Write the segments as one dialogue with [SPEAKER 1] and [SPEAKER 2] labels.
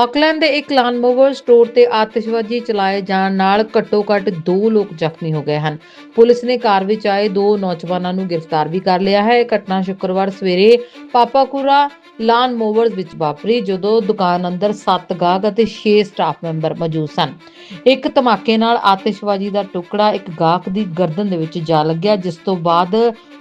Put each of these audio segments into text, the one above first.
[SPEAKER 1] Auckland ਦੇ ਇੱਕ ਲਾਨਮੋਵਰ store ਤੇ ਆਤਿਸ਼ਬਾਜ਼ੀ ਚਲਾਏ ਜਾਣ ਨਾਲ ਘੱਟੋ-ਘੱਟ 2 ਲੋਕ ਜ਼ਖਮੀ ਹੋ ਗਏ ਹਨ। ਪੁਲਿਸ ਨੇ ਕਾਰ ਵਿੱਚ ਆਏ ਦੋ ਨੌਜਵਾਨਾਂ ਨੂੰ ਗ੍ਰਿਫਤਾਰ ਵੀ ਕਰ ਲਿਆ ਹੈ। ਇਹ ਘਟਨਾ ਸ਼ੁੱਕਰਵਾਰ ਸਵੇਰੇ ਪਾਪਾਕੁਰਾ ਲਾਨ ਵਿੱਚ ਵਾਪਰੀ, ਜਦੋਂ ਦੁਕਾਨ ਅੰਦਰ 7 ਗਾਹਕ ਅਤੇ 6 ਸਟਾਫ ਮੈਂਬਰ ਮੌਜੂਦ ਸਨ। ਇੱਕ ਧਮਾਕੇ ਨਾਲ ਆਤਿਸ਼ਬਾਜ਼ੀ ਦਾ ਟੁਕੜਾ ਇੱਕ ਗਾਹਕ ਦੀ ਗਰਦਨ ਦੇ ਵਿੱਚ ਜਾ ਲੱਗਿਆ, ਜਿਸ ਤੋਂ ਬਾਅਦ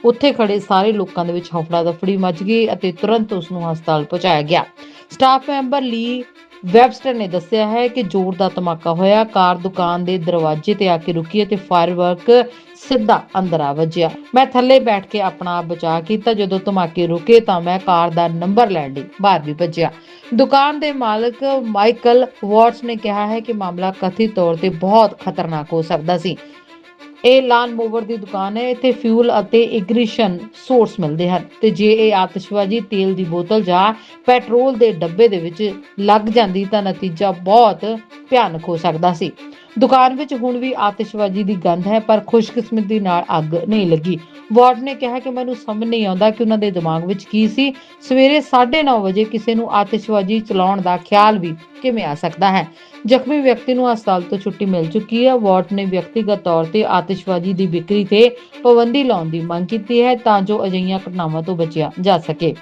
[SPEAKER 1] ਉੱਥੇ ਖੜੇ ਸਾਰੇ ਲੋਕਾਂ ਦੇ ਵਿੱਚ ਹਫੜਾ ਦਫੜੀ ਮਚ ਗਈ ਅਤੇ ਤੁਰੰਤ ਉਸ ਨੂੰ ਹਸਪਤਾਲ ਪਹੁੰਚਾਇਆ ਗਿਆ। ਸਟਾਫ ਮੈਂਬਰ ਲੀ ਵੈਬਸਟਰ ਨੇ ਦੱਸਿਆ ਹੈ ਕਿ ਜ਼ੋਰ ਦਾ ਧਮਾਕਾ ਹੋਇਆ। ਕਾਰ ਦੁਕਾਨ ਦੇ ਦਰਵਾਜ਼ੇ ਤੇ ਆ ਕੇ ਰੁਕੀ ਅਤੇ ਫਾਇਰਵਰਕ ਸਿੱਧਾ ਅੰਦਰ ਆ ਵੱਜਿਆ। ਮੈਂ ਥੱਲੇ ਬੈਠ ਕੇ ਆਪਣਾ ਆਪ ਬਚਾਅ ਕੀਤਾ। ਜਦੋਂ ਧਮਾਕੇ ਰੁਕੇ ਤਾਂ ਮੈਂ ਕਾਰ ਦਾ ਨੰਬਰ ਲੈਣ ਲਈ ਬਾਹਰ ਵੀ ਭੱਜਿਆ। ਦੁਕਾਨ ਦੇ ਮਾਲਕ ਮਾਈਕਲ ਵਾਟਸ ਨੇ ਕਿਹਾ ਹੈ ਕਿ ਮਾਮਲਾ ਕਥਿਤ ਤੌਰ ਤੇ ਬਹੁਤ ਖਤਰਨਾਕ ਹੋ ਸਕਦਾ ਸੀ। ਇਹ ਲਾਲ ਮੋਵਰ ਦੀ ਦੁਕਾਨ ਹੈ। ਇੱਥੇ ਫਿਊਲ ਅਤੇ ਇਗਨੀਸ਼ਨ ਸੋਰਸ ਮਿਲਦੇ ਹਨ ਤੇ ਜੇ ਇਹ ਆਤਿਸ਼ਬਾਜ਼ੀ ਤੇਲ ਦੀ ਬੋਤਲ ਜਾਂ ਪੈਟਰੋਲ ਦੇ ਡੱਬੇ ਦੇ ਵਿੱਚ ਲੱਗ ਜਾਂਦੀ ਤਾਂ ਨਤੀਜਾ ਬਹੁਤ ਭਿਆਨਕ ਹੋ ਸਕਦਾ ਸੀ। ਦੁਕਾਨ ਵਿੱਚ ਹੁਣ ਵੀ ਆਤਿਸ਼ਬਾਜ਼ੀ ਦੀ ਗੰਧ ਹੈ, ਪਰ ਖੁਸ਼ਕਿਸਮਤੀ ਨਾਲ ਅੱਗ ਨਹੀਂ ਲੱਗੀ। ਵਾਰਡ ਨੇ ਕਿਹਾ ਕਿ ਮੈਨੂੰ ਸਮਝ ਨਹੀਂ ਆਉਂਦਾ ਕਿ ਉਹਨਾਂ ਦੇ ਦਿਮਾਗ ਵਿੱਚ ਕੀ ਸੀ। ਸਵੇਰੇ 9:30 ਵਜੇ ਕਿਸੇ ਨੂੰ ਆਤਿਸ਼ਬਾਜ਼ੀ ਚਲਾਉਣ ਦਾ ਖਿਆਲ ਵੀ ਕਿਵੇਂ ਆ ਸਕਦਾ ਹੈ? ਜ਼ਖਮੀ ਵਿਅਕਤੀ ਨੂੰ ਹਸਪਤਾਲ ਤੋਂ ਛੁੱਟੀ ਮਿਲ ਚੁੱਕੀ ਹੈ। ਵਾਰਡ ਨੇ ਵਿਅਕਤੀਗਤ ਤੌਰ ਤੇ ਆਤਿਸ਼ਬਾਜ਼ੀ ਦੀ ਵਿਕਰੀ ਤੇ ਪਾਬੰਦੀ ਲਾਉਣ ਦੀ ਮੰਗ ਕੀਤੀ ਹੈ ਤਾਂ ਜੋ ਅਜਿਹੀਆਂ ਘਟਨਾਵਾਂ ਤੋਂ ਬਚਿਆ ਜਾ ਸਕੇ।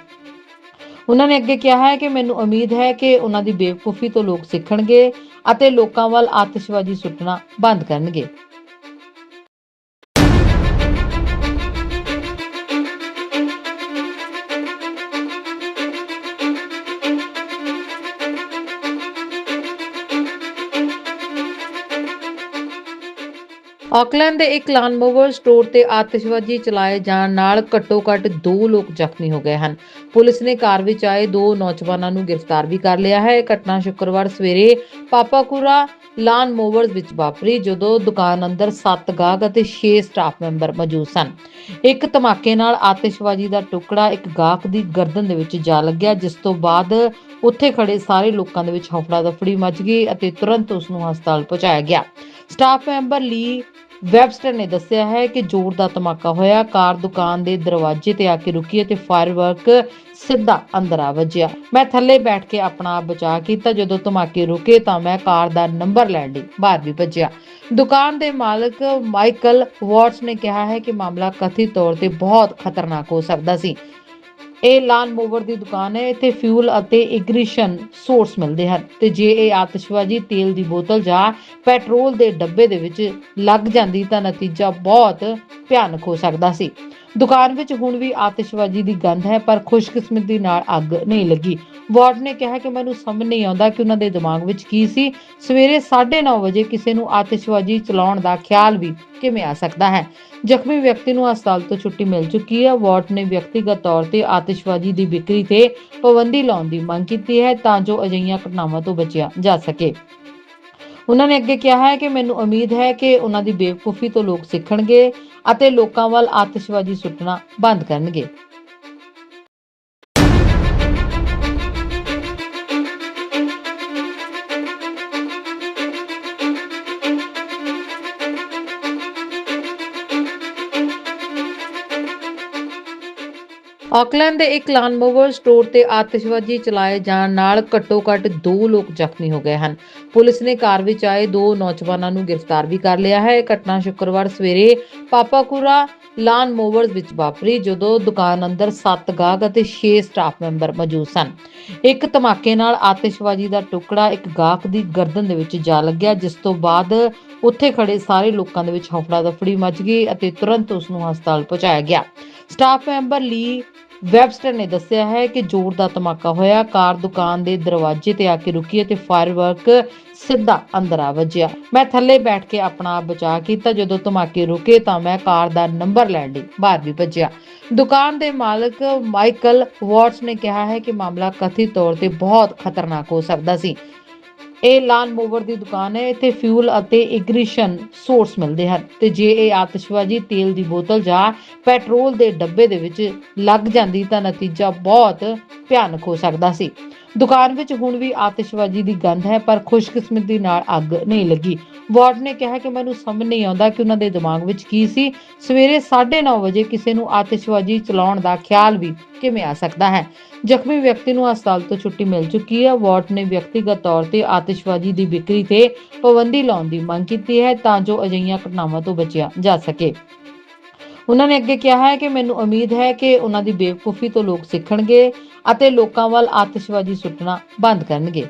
[SPEAKER 1] ਉਹਨਾਂ ਨੇ ਅੱਗੇ ਕਿਹਾ ਹੈ ਕਿ ਮੈਨੂੰ ਉਮੀਦ ਹੈ ਕਿ ਉਹਨਾਂ ਦੀ ਬੇਵਕੂਫੀ ਤੋਂ ਲੋਕ ਸਿੱਖਣਗੇ ਅਤੇ ਲੋਕਾਂ ਵੱਲ ਆਤਿਸ਼ਬਾਜ਼ੀ ਸੁੱਟਣਾ ਬੰਦ ਕਰਨਗੇ। ਆਕਲੈਂਡ ਦੇ ਇੱਕ ਲਾਨਮੋਵਰ ਸਟੋਰ ਤੇ ਆਤਿਸ਼ਬਾਜ਼ੀ ਚਲਾਏ ਜਾਣ ਨਾਲ ਘੱਟੋ-ਘੱਟ 2 ਲੋਕ ਜ਼ਖਮੀ ਹੋ ਗਏ ਹਨ। ਪੁਲਿਸ ਨੇ ਕਾਰ ਵਿੱਚ ਆਏ ਦੋ ਨੌਜਵਾਨਾਂ ਨੂੰ ਗ੍ਰਿਫਤਾਰ ਵੀ ਕਰ ਲਿਆ ਹੈ। ਇਹ ਘਟਨਾ ਸ਼ੁੱਕਰਵਾਰ ਸਵੇਰੇ ਪਾਪਾਕੁਰਾ ਲਾਨ ਵਿੱਚ ਵਾਪਰੀ, ਜਦੋਂ ਦੁਕਾਨ ਅੰਦਰ 7 ਗਾਹਕ ਅਤੇ 6 ਸਟਾਫ ਮੈਂਬਰ ਮੌਜੂਦ ਸਨ। ਇੱਕ ਧਮਾਕੇ ਨਾਲ ਆਤਿਸ਼ਬਾਜ਼ੀ ਦਾ ਟੁਕੜਾ ਇੱਕ ਗਾਹਕ ਦੀ ਗਰਦਨ ਦੇ ਵਿੱਚ ਜਾ ਲੱਗਿਆ, ਜਿਸ ਤੋਂ ਬਾਅਦ ਉੱਥੇ ਖੜੇ ਸਾਰੇ ਲੋਕਾਂ ਦੇ ਵਿੱਚ ਹਫੜਾ ਦਫੜੀ ਮਚ ਗਈ ਅਤੇ ਤੁਰੰਤ ਉਸ ਨੂੰ ਹਸਪਤਾਲ ਪਹੁੰਚਾਇਆ ਗਿਆ। ਸਟਾਫ ਮੈਂਬਰ ਲੀ ਵੈਬਸਟਰ ਨੇ ਦੱਸਿਆ ਹੈ ਕਿ ਜ਼ੋਰ ਦਾ ਧਮਾਕਾ ਹੋਇਆ। ਕਾਰ ਦੁਕਾਨ ਦੇ ਦਰਵਾਜ਼ੇ ਤੇ ਆ ਕੇ ਰੁਕੀ ਅਤੇ ਫਾਇਰਵਰਕ ਸਿੱਧਾ ਅੰਦਰ ਆ ਵੱਜਿਆ। ਮੈਂ ਥੱਲੇ ਬੈਠ ਕੇ ਆਪਣਾ ਆਪ ਬਚਾਅ ਕੀਤਾ। ਜਦੋਂ ਧਮਾਕੇ ਰੁਕੇ ਤਾਂ ਮੈਂ ਕਾਰ ਦਾ ਨੰਬਰ ਲੈਣ ਲਈ ਬਾਹਰ ਵੀ ਭੱਜਿਆ। ਦੁਕਾਨ ਦੇ ਮਾਲਕ ਮਾਈਕਲ ਵਾਟਸ ਨੇ ਕਿਹਾ ਹੈ ਕਿ ਮਾਮਲਾ ਕਥਿਤ ਤੌਰ ਤੇ ਬਹੁਤ ਖਤਰਨਾਕ ਹੋ ਸਕਦਾ ਸੀ। ਇਹ ਲਾਲ ਮੋਵਰ ਦੀ ਦੁਕਾਨ ਹੈ। ਇੱਥੇ ਫਿਊਲ ਅਤੇ ਇਗਨੀਸ਼ਨ ਸੋਰਸ ਮਿਲਦੇ ਹਨ ਤੇ ਜੇ ਇਹ ਆਤਿਸ਼ਬਾਜ਼ੀ ਤੇਲ ਦੀ ਬੋਤਲ ਜਾਂ ਪੈਟਰੋਲ ਦੇ ਡੱਬੇ ਦੇ ਵਿੱਚ ਲੱਗ ਜਾਂਦੀ ਤਾਂ ਨਤੀਜਾ ਬਹੁਤ ਭਿਆਨਕ ਹੋ ਸਕਦਾ ਸੀ। ਦੁਕਾਨ ਵਿੱਚ ਹੁਣ ਵੀ ਆਤਿਸ਼ਬਾਜ਼ੀ ਦੀ ਗੰਧ ਹੈ, ਪਰ ਖੁਸ਼ਕਿਸਮਤੀ ਨਾਲ ਅੱਗ ਨਹੀਂ ਲੱਗੀ। ਵਾਰਡ ਨੇ ਕਿਹਾ ਕਿ ਮੈਨੂੰ ਸਮਝ ਨਹੀਂ ਆਉਂਦਾ ਕਿ ਉਹਨਾਂ ਦੇ ਦਿਮਾਗ ਵਿੱਚ ਕੀ ਸੀ। ਸਵੇਰੇ 9:30 ਵਜੇ ਕਿਸੇ ਨੂੰ ਆਤਿਸ਼ਬਾਜ਼ੀ ਚਲਾਉਣ ਦਾ ਖਿਆਲ ਵੀ ਕਿਵੇਂ ਆ ਸਕਦਾ ਹੈ? ਜ਼ਖਮੀ ਵਿਅਕਤੀ ਨੂੰ ਹਸਪਤਾਲ ਤੋਂ ਛੁੱਟੀ ਮਿਲ ਚੁੱਕੀ ਹੈ। ਵਾਰਡ ਨੇ ਵਿਅਕਤੀਗਤ ਤੌਰ ਤੇ ਆਤਿਸ਼ਬਾਜ਼ੀ ਦੀ ਵਿਕਰੀ ਤੇ ਪਾਬੰਦੀ ਲਾਉਣ ਦੀ ਮੰਗ ਕੀਤੀ ਹੈ ਤਾਂ ਜੋ ਅਜਿਹੀਆਂ ਘਟਨਾਵਾਂ ਤੋਂ ਬਚਿਆ ਜਾ ਸਕੇ। ਉਹਨਾਂ ਨੇ ਅੱਗੇ ਕਿਹਾ ਹੈ ਕਿ ਮੈਨੂੰ ਉਮੀਦ ਹੈ ਕਿ ਉਹਨਾਂ ਦੀ ਬੇਵਕੂਫੀ ਤੋਂ ਲੋਕ ਸਿੱਖਣਗੇ। ਅਤੇ ਲੋਕਾਂ ਵੱਲ ਆਤਿਸ਼ਬਾਜ਼ੀ ਸੁੱਟਣਾ ਬੰਦ ਕਰਨਗੇ। ਆਕਲੈਂਡ ਦੇ ਇੱਕ ਲਾਨਮੋਵਰ ਸਟੋਰ ਤੇ ਆਤਿਸ਼ਬਾਜ਼ੀ ਚਲਾਏ ਜਾਣ ਨਾਲ ਘੱਟੋ-ਘੱਟ 2 ਲੋਕ ਜ਼ਖਮੀ ਹੋ ਗਏ ਹਨ। ਪੁਲਿਸ ਨੇ ਕਾਰ ਵਿੱਚ ਆਏ ਦੋ ਨੌਜਵਾਨਾਂ ਨੂੰ ਗ੍ਰਿਫਤਾਰ ਵੀ ਕਰ ਲਿਆ ਹੈ। ਇਹ ਘਟਨਾ ਸ਼ੁੱਕਰਵਾਰ ਸਵੇਰੇ ਪਾਪਾਕੁਰਾ ਲਾਨ ਮੋਵਰਸ ਵਿੱਚ ਵਾਪਰੀ, ਜਦੋਂ ਦੁਕਾਨ ਅੰਦਰ 7 ਗਾਹਕ ਅਤੇ 6 ਸਟਾਫ ਮੈਂਬਰ ਮੌਜੂਦ ਸਨ। ਇੱਕ ਧਮਾਕੇ ਨਾਲ ਆਤਿਸ਼ਬਾਜ਼ੀ ਦਾ ਟੁਕੜਾ ਇੱਕ ਗਾਹਕ ਦੀ ਗਰਦਨ ਦੇ ਵਿੱਚ ਜਾ ਲੱਗਿਆ, ਜਿਸ ਤੋਂ ਬਾਅਦ ਉੱਥੇ ਖੜੇ ਸਾਰੇ ਲੋਕਾਂ ਦੇ ਵਿੱਚ ਹਫੜਾ ਦਫੜੀ ਮਚ ਗਈ ਅਤੇ ਤੁਰੰਤ ਉਸ ਨੂੰ ਹਸਪਤਾਲ ਪਹੁੰਚਾਇਆ ਗਿਆ। ਸਟਾਫ ਮੈਂਬਰ ਲੀ ਵੈਬਸਟਰ ਨੇ ਦੱਸਿਆ ਹੈ ਕਿ ਜ਼ੋਰ ਦਾ ਧਮਾਕਾ ਹੋਇਆ। ਕਾਰ ਦੁਕਾਨ ਦੇ ਦਰਵਾਜ਼ੇ ਤੇ ਆ ਕੇ ਰੁਕੀ ਅਤੇ ਫਾਇਰਵਰਕ ਸਿੱਧਾ ਅੰਦਰ ਆ ਵੱਜਿਆ। ਮੈਂ ਥੱਲੇ ਬੈਠ ਕੇ ਆਪਣਾ ਆਪ ਬਚਾਅ ਕੀਤਾ। ਜਦੋਂ ਧਮਾਕੇ ਰੁਕੇ ਤਾਂ ਮੈਂ ਕਾਰ ਦਾ ਨੰਬਰ ਲੈਣ ਲਈ ਬਾਹਰ ਵੀ ਭੱਜਿਆ। ਦੁਕਾਨ ਦੇ ਮਾਲਕ ਮਾਈਕਲ ਵਾਟਸ ਨੇ ਕਿਹਾ ਹੈ ਕਿ ਮਾਮਲਾ ਕਥਿਤ ਤੌਰ ਤੇ ਬਹੁਤ ਖਤਰਨਾਕ ਹੋ ਸਕਦਾ ਸੀ। ਇਹ ਲਾਲ ਮੋਵਰ ਦੀ ਦੁਕਾਨ ਹੈ। ਇੱਥੇ ਫਿਊਲ ਅਤੇ ਇਗਨੀਸ਼ਨ ਸੋਰਸ ਮਿਲਦੇ ਹਨ ਤੇ ਜੇ ਇਹ ਆਤਿਸ਼ਬਾਜ਼ੀ ਤੇਲ ਦੀ ਬੋਤਲ ਜਾਂ ਪੈਟਰੋਲ ਦੇ ਡੱਬੇ ਦੇ ਵਿੱਚ ਲੱਗ ਜਾਂਦੀ ਤਾਂ ਨਤੀਜਾ ਬਹੁਤ ਭਿਆਨਕ ਹੋ ਸਕਦਾ ਸੀ। ਦੁਕਾਨ ਵਿੱਚ ਹੁਣ ਵੀ ਆਤਿਸ਼ਬਾਜ਼ੀ ਦੀ ਗੰਧ ਹੈ, ਪਰ ਖੁਸ਼ਕਿਸਮਤੀ ਨਾਲ ਅੱਗ ਨਹੀਂ ਲੱਗੀ। ਵਾਰਡ ਨੇ ਕਿਹਾ ਕਿ ਮੈਨੂੰ ਸਮਝ ਨਹੀਂ ਆਉਂਦਾ ਕਿ ਉਹਨਾਂ ਦੇ ਦਿਮਾਗ ਵਿੱਚ ਕੀ ਸੀ। ਸਵੇਰੇ 9:30 ਵਜੇ ਕਿਸੇ ਨੂੰ ਆਤਿਸ਼ਬਾਜ਼ੀ ਚਲਾਉਣ ਦਾ ਖਿਆਲ ਵੀ ਕਿਵੇਂ ਆ ਸਕਦਾ ਹੈ? ਜ਼ਖਮੀ ਵਿਅਕਤੀ ਨੂੰ ਹਸਪਤਾਲ ਤੋਂ ਛੁੱਟੀ ਮਿਲ ਚੁੱਕੀ ਹੈ। ਵਾਰਡ ਨੇ ਵਿਅਕਤੀਗਤ ਤੌਰ ਤੇ ਆਤਿਸ਼ਬਾਜ਼ੀ ਦੀ ਵਿਕਰੀ ਤੇ ਪਾਬੰਦੀ ਲਾਉਣ ਦੀ ਮੰਗ ਕੀਤੀ ਹੈ ਤਾਂ ਜੋ ਅਜਿਹੀਆਂ ਘਟਨਾਵਾਂ ਤੋਂ ਬਚਿਆ ਜਾ ਸਕੇ। ਉਹਨਾਂ ਨੇ ਅੱਗੇ ਕਿਹਾ ਹੈ ਕਿ ਮੈਨੂੰ ਉਮੀਦ ਹੈ ਕਿ ਉਹਨਾਂ ਦੀ ਬੇਵਕੂਫੀ ਤੋਂ ਲੋਕ ਸਿੱਖਣਗੇ। ਅਤੇ ਲੋਕਾਂ ਵੱਲ ਆਤਿਸ਼ਬਾਜ਼ੀ ਸੁੱਟਣਾ ਬੰਦ ਕਰਨਗੇ।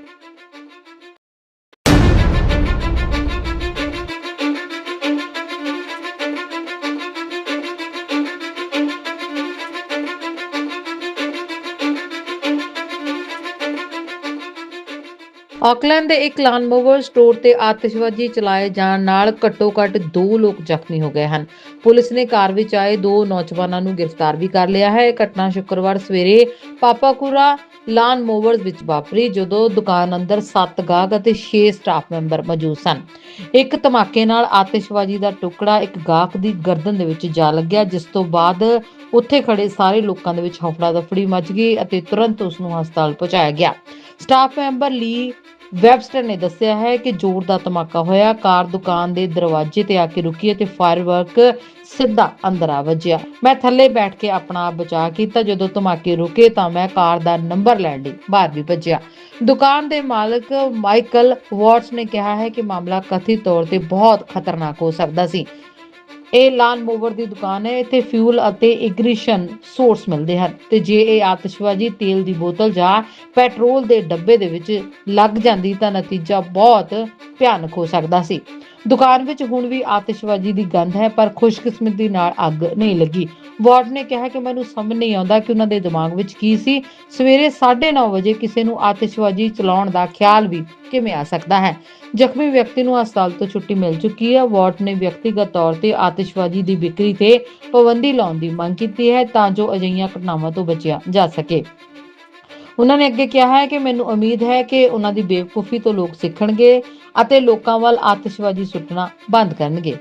[SPEAKER 1] ਆਕਲੈਂਡ ਦੇ ਇੱਕ ਲਾਨਮੋਵਰ ਸਟੋਰ ਤੇ ਆਤਿਸ਼ਬਾਜ਼ੀ ਚਲਾਏ ਜਾਣ ਨਾਲ ਘੱਟੋ-ਘੱਟ 2 ਲੋਕ ਜ਼ਖਮੀ ਹੋ ਗਏ ਹਨ। ਪੁਲਿਸ ਨੇ ਕਾਰ ਵਿੱਚ ਆਏ ਦੋ ਨੌਜਵਾਨਾਂ ਨੂੰ ਗ੍ਰਿਫਤਾਰ ਵੀ ਕਰ ਲਿਆ ਹੈ। ਇਹ ਘਟਨਾ ਸ਼ੁੱਕਰਵਾਰ ਸਵੇਰੇ ਪਾਪਾਕੁਰਾ ਲਾਨ ਮੋਵਰਸ ਵਿੱਚ ਵਾਪਰੀ, ਜਦੋਂ ਦੁਕਾਨ ਅੰਦਰ 7 ਗਾਹਕ ਅਤੇ 6 ਸਟਾਫ ਮੈਂਬਰ ਮੌਜੂਦ ਸਨ। ਇੱਕ ਧਮਾਕੇ ਨਾਲ ਆਤਿਸ਼ਬਾਜ਼ੀ ਦਾ ਟੁਕੜਾ ਇੱਕ ਗਾਹਕ ਦੀ ਗਰਦਨ ਦੇ ਵਿੱਚ ਜਾ ਲੱਗਿਆ, ਜਿਸ ਤੋਂ ਬਾਅਦ ਉੱਥੇ ਖੜੇ ਸਾਰੇ ਲੋਕਾਂ ਦੇ ਵਿੱਚ ਹਫੜਾ ਦਫੜੀ ਮਚ ਗਈ ਅਤੇ ਤੁਰੰਤ ਉਸ ਨੂੰ ਹਸਪਤਾਲ ਪਹੁੰਚਾਇਆ ਗਿਆ। ਸਟਾਫ ਮੈਂਬਰ ਲੀ ਵੈਬਸਟਰ ਨੇ ਦੱਸਿਆ ਹੈ ਕਿ ਜ਼ੋਰ ਦਾ ਧਮਾਕਾ ਹੋਇਆ, ਕਾਰ ਦੁਕਾਨ ਦੇ ਦਰਵਾਜ਼ੇ ਤੇ ਆ ਕੇ ਰੁਕੀ ਅਤੇ ਫਾਇਰਵਰਕ ਸਿੱਧਾ ਅੰਦਰ ਆ ਵੱਜਿਆ। ਮੈਂ ਥੱਲੇ ਬੈਠ ਕੇ ਆਪਣਾ ਆਪ ਬਚਾਅ ਕੀਤਾ, ਜਦੋਂ ਧਮਾਕੇ ਰੁਕੇ ਤਾਂ ਮੈਂ ਕਾਰ ਦਾ ਨੰਬਰ ਲੈਣ ਲਈ ਬਾਹਰ ਵੀ ਭੱਜਿਆ। ਦੁਕਾਨ ਦੇ ਮਾਲਕ ਮਾਈਕਲ ਵਾਟਸ ਨੇ ਕਿਹਾ ਹੈ ਕਿ ਮਾਮਲਾ ਕਥਿਤ ਤੌਰ ਤੇ ਬਹੁਤ ਖਤਰਨਾਕ ਹੋ ਸਕਦਾ ਸੀ। ਇਹ ਲਾਲ ਮੋਵਰ ਦੀ ਦੁਕਾਨ ਹੈ। ਇੱਥੇ ਫਿਊਲ ਅਤੇ ਇਗਨੀਸ਼ਨ ਸੋਰਸ ਮਿਲਦੇ ਹਨ ਤੇ ਜੇ ਇਹ ਆਤਿਸ਼ਬਾਜ਼ੀ ਤੇਲ ਦੀ ਬੋਤਲ ਜਾਂ ਪੈਟਰੋਲ ਦੇ ਡੱਬੇ ਦੇ ਵਿੱਚ ਲੱਗ ਜਾਂਦੀ ਤਾਂ ਨਤੀਜਾ ਬਹੁਤ ਭਿਆਨਕ ਹੋ ਸਕਦਾ ਸੀ। ਦੁਕਾਨ ਵਿੱਚ ਹੁਣ ਵੀ ਆਤਿਸ਼ਬਾਜ਼ੀ ਦੀ ਗੰਧ ਹੈ, ਪਰ ਖੁਸ਼ਕਿਸਮਤੀ ਨਾਲ ਅੱਗ ਨਹੀਂ ਲੱਗੀ। ਵਾਰਡ ਨੇ ਕਿਹਾ ਕਿ ਮੈਨੂੰ ਸਮਝ ਨਹੀਂ ਆਉਂਦਾ ਕਿ ਉਹਨਾਂ ਦੇ ਦਿਮਾਗ ਵਿੱਚ ਕੀ ਸੀ। ਸਵੇਰੇ 9:30 ਵਜੇ ਕਿਸੇ ਨੂੰ ਆਤਿਸ਼ਬਾਜ਼ੀ ਚਲਾਉਣ ਦਾ ਖਿਆਲ ਵੀ ਕਿਵੇਂ ਆ ਸਕਦਾ ਹੈ? ਜ਼ਖਮੀ ਵਿਅਕਤੀ ਨੂੰ ਹਸਪਤਾਲ ਤੋਂ ਛੁੱਟੀ ਮਿਲ ਚੁੱਕੀ ਹੈ। ਵਾਰਡ ਨੇ ਵਿਅਕਤੀਗਤ ਤੌਰ ਤੇ ਆਤਿਸ਼ਬਾਜ਼ੀ ਦੀ ਵਿਕਰੀ ਤੇ ਪਾਬੰਦੀ ਲਾਉਣ ਦੀ ਮੰਗ ਕੀਤੀ ਹੈ ਤਾਂ ਜੋ ਅਜਿਹੀਆਂ ਘਟਨਾਵਾਂ ਤੋਂ ਬਚਿਆ ਜਾ ਸਕੇ। ਉਹਨਾਂ ਨੇ ਅੱਗੇ ਕਿਹਾ ਹੈ ਕਿ ਮੈਨੂੰ ਉਮੀਦ ਹੈ ਕਿ ਉਹਨਾਂ ਦੀ ਬੇਵਕੂਫੀ ਤੋਂ ਲੋਕ ਸਿੱਖਣਗੇ। ਅਤੇ ਲੋਕਾਂ ਵੱਲ ਆਤਿਸ਼ਬਾਜ਼ੀ ਸੁੱਟਣਾ ਬੰਦ ਕਰਨਗੇ।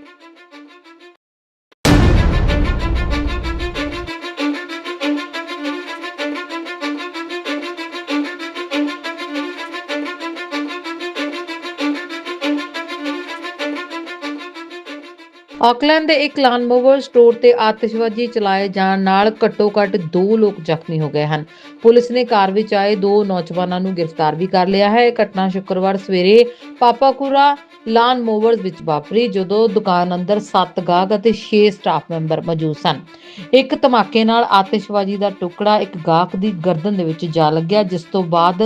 [SPEAKER 1] ਆਕਲੈਂਡ ਦੇ ਇੱਕ ਲਾਨਮੋਵਰ ਸਟੋਰ ਤੇ ਆਤਿਸ਼ਬਾਜ਼ੀ ਚਲਾਏ ਜਾਣ ਨਾਲ ਘੱਟੋ-ਘੱਟ 2 ਲੋਕ ਜ਼ਖਮੀ ਹੋ ਗਏ ਹਨ। ਪੁਲਿਸ ਨੇ ਕਾਰ ਵਿੱਚ ਆਏ ਦੋ ਨੌਜਵਾਨਾਂ ਨੂੰ ਗ੍ਰਿਫਤਾਰ ਵੀ ਕਰ ਲਿਆ ਹੈ। ਇਹ ਘਟਨਾ ਸ਼ੁੱਕਰਵਾਰ ਸਵੇਰੇ ਪਾਪਾਕੁਰਾ ਲਾਨ ਮੋਵਰਸ ਵਿੱਚ ਵਾਪਰੀ, ਜਦੋਂ ਦੁਕਾਨ ਅੰਦਰ 7 ਗਾਹਕ ਅਤੇ 6 ਸਟਾਫ ਮੈਂਬਰ ਮੌਜੂਦ ਸਨ। ਇੱਕ ਧਮਾਕੇ ਨਾਲ ਆਤਿਸ਼ਬਾਜ਼ੀ ਦਾ ਟੁਕੜਾ ਇੱਕ ਗਾਹਕ ਦੀ ਗਰਦਨ ਦੇ ਵਿੱਚ ਜਾ ਲੱਗਿਆ, ਜਿਸ ਤੋਂ ਬਾਅਦ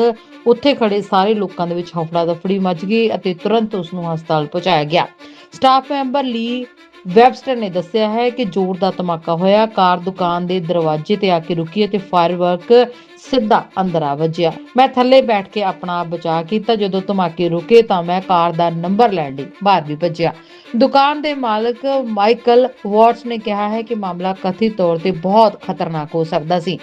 [SPEAKER 1] ਉੱਥੇ ਖੜੇ ਸਾਰੇ ਲੋਕਾਂ ਦੇ ਵਿੱਚ ਹਫੜਾ ਦਫੜੀ ਮਚ ਗਈ ਅਤੇ ਤੁਰੰਤ ਉਸ ਨੂੰ ਹਸਪਤਾਲ ਪਹੁੰਚਾਇਆ ਗਿਆ। ਸਟਾਫ ਮੈਂਬਰ ਲੀ ਵੈਬਸਟਰ ਨੇ ਦੱਸਿਆ ਹੈ ਕਿ ਜ਼ੋਰ ਦਾ ਧਮਾਕਾ ਹੋਇਆ। ਕਾਰ ਦੁਕਾਨ ਦੇ ਦਰਵਾਜ਼ੇ ਤੇ ਆ ਕੇ ਰੁਕੀ ਅਤੇ ਫਾਇਰਵਰਕ ਸਿੱਧਾ ਅੰਦਰ ਆ ਵੱਜਿਆ। ਮੈਂ ਥੱਲੇ ਬੈਠ ਕੇ ਆਪਣਾ ਆਪ ਬਚਾਅ ਕੀਤਾ। ਜਦੋਂ ਧਮਾਕੇ ਰੁਕੇ ਤਾਂ ਮੈਂ ਕਾਰ ਦਾ ਨੰਬਰ ਲੈਣ ਲਈ ਬਾਹਰ ਵੀ ਭੱਜਿਆ। ਦੁਕਾਨ ਦੇ ਮਾਲਕ ਮਾਈਕਲ ਵਾਟਸ ਨੇ ਕਿਹਾ ਹੈ ਕਿ ਮਾਮਲਾ ਕਥਿਤ ਤੌਰ ਤੇ ਬਹੁਤ ਖਤਰਨਾਕ ਹੋ ਸਕਦਾ ਸੀ।